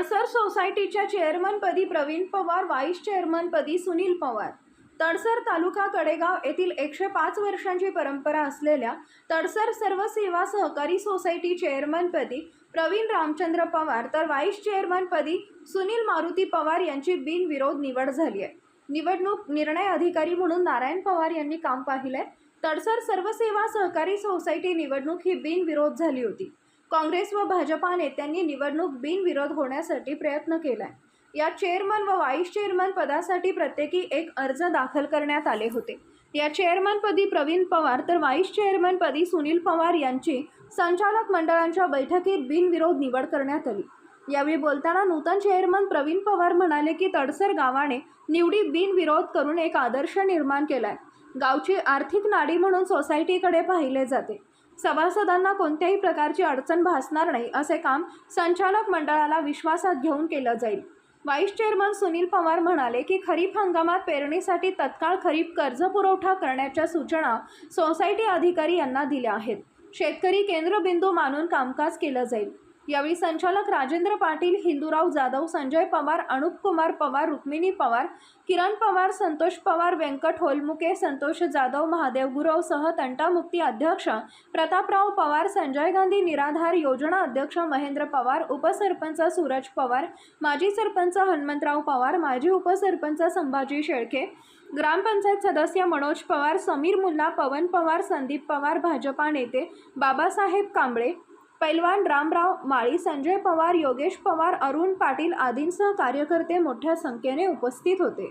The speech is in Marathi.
तडसर सोसायटीच्या चेअरमनपदी प्रवीण पवार व्हाईस चेअरमनपदी सुनील पवार. तडसर तालुका कडेगाव येथील एकशे पाच वर्षांची परंपरा असलेल्या तडसर सर्व सेवा सहकारी सोसायटी चेअरमनपदी प्रवीण रामचंद्र पवार तर व्हाईस चेअरमनपदी सुनील मारुती पवार यांची बिनविरोध निवड झाली आहे. निवडणूक निर्णय अधिकारी म्हणून नारायण पवार यांनी काम पाहिलंय. तडसर सर्व सेवा सहकारी सोसायटी निवडणूक ही बिनविरोध झाली होती. काँग्रेस व भाजपा नेत्यांनी निवडणूक बिनविरोध होण्यासाठी प्रयत्न केलाय. या चेअरमन व व्हाईस चेअरमन पदासाठी प्रत्येकी एक अर्ज दाखल करण्यात आले होते. या चेअरमनपदी प्रवीण पवार तर व्हाईस चेअरमनपदी सुनील पवार यांची संचालक मंडळांच्या बैठकीत बिनविरोध निवड करण्यात आली. यावेळी बोलताना नूतन चेअरमन प्रवीण पवार म्हणाले की तडसर गावाने निवडी बिनविरोध करून एक आदर्श निर्माण केलाय. गावची आर्थिक नाडी म्हणून सोसायटीकडे पाहिले जाते. सभासदांना कोणत्याही प्रकारची अडचण भासणार नाही असे काम संचालक मंडळाला विश्वासात घेऊन केलं जाईल. व्हाईस चेअरमन सुनील पवार म्हणाले की खरीप हंगामात पेरणीसाठी तत्काळ खरीप कर्ज पुरवठा करण्याच्या सूचना सोसायटी अधिकारी यांना दिल्या आहेत. शेतकरी केंद्रबिंदू मानून कामकाज केलं जाईल. यावेळी संचालक राजेंद्र पाटील हिंदूराव जाधव संजय पवार अनुप कुमार पवार रुक्मिणी पवार किरण पवार संतोष पवार व्यंकट होलमुके संतोष जाधव महादेव गुरव सह तंटामुक्ती अध्यक्ष प्रतापराव पवार संजय गांधी निराधार योजना अध्यक्ष महेंद्र पवार उपसरपंच सूरज पवार माजी सरपंच हनुमंतराव पवार माजी उपसरपंच संभाजी शेळके ग्रामपंचायत सदस्य मनोज पवार समीर मुल्ला पवन पवार संदीप पवार भाजपा नेते बाबासाहेब कांबळे पैलवान रामराव माळी संजय पवार योगेश पवार अरुण पाटील आदींसह कार्यकर्ते मोठ्या संख्येने उपस्थित होते.